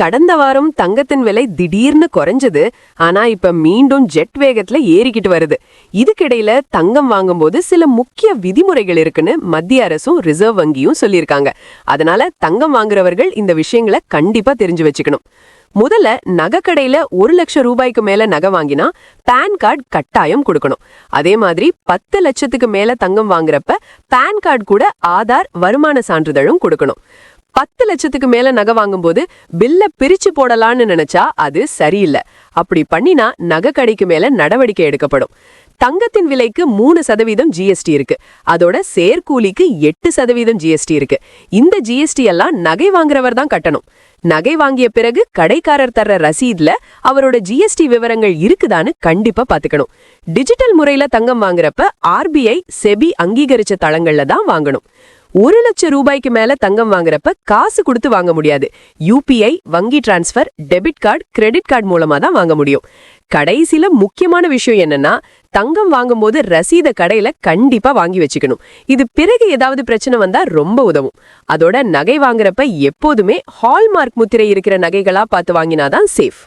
கடந்த வாரம் தங்கத்தின் விலை திடீர்னு குறைஞ்சது ஆனா இப்ப மீண்டும் ஜெட் வேகத்துல ஏறிக்கிட்டு வருது. இதுக்கிடையில தங்கம் வாங்கும்போது சில முக்கிய விதிமுறைகள் இருக்குன்னு மத்திய அரசும் ரிசர்வ் வங்கியும் சொல்லியிருக்காங்க. அதனால தங்கம் வாங்குறவர்கள் இந்த விஷயங்களை கண்டிப்பா தெரிஞ்சு வச்சுக்கணும். முதல்ல நகைக்கடையில ஒரு லட்சம் ரூபாய்க்கு மேல நகை வாங்கினா பான் கார்டு கட்டாயம் கொடுக்கணும். அதே மாதிரி பத்து லட்சத்துக்கு மேல தங்கம் வாங்குறப்ப பான் கார்டு கூட ஆதார் வருமான சான்றிதழும் கொடுக்கணும். பத்து லட்சத்துக்கு மேல நகை வாங்கும்போது பில்ல பிரிச்சு போடலாம்னு நினைச்சா அது சரியில்லை. அப்படி பண்ணினா நகை கடைக்கு மேல நடவடிக்கை எடுக்கப்படும். தங்கத்தின் விலைக்கு மூணு சதவீதம் ஜிஎஸ்டி இருக்கு. அதோட சேர்க்கூலிக்கு எட்டு சதவீதம் ஜிஎஸ்டி இருக்கு. இந்த ஜிஎஸ்டி எல்லாம் நகை வாங்குறவர் தான் கட்டணும். நகை வாங்கிய பிறகு கடைக்காரர் தர்ற ரசீதுல அவரோட ஜிஎஸ்டி விவரங்கள் இருக்குதான்னு கண்டிப்பா பாத்துக்கணும். டிஜிட்டல் முறையில தங்கம் வாங்குறப்ப ஆர்பிஐ செபி அங்கீகரிச்ச தளங்கள்ல தான் வாங்கணும். ஒரு லட்சம் ரூபாய்க்கு மேல தங்கம் வாங்குறப்ப காசு கொடுத்து வாங்க முடியாது. யூபிஐ வங்கி transfer debit card credit card மூலமா தான் வாங்க முடியும். கடைசில முக்கியமான விஷயம் என்னன்னா தங்கம் வாங்கும்போது ரசீத கடையில கண்டிப்பா வாங்கி வச்சுக்கணும். இது பிறகு ஏதாவது பிரச்சனை வந்தா ரொம்ப உதவும். அதோட நகை வாங்குறப்ப எப்போதுமே ஹால்மார்க் முத்திரை இருக்கிற நகைகளா பார்த்து வாங்கினாதான் சேஃப்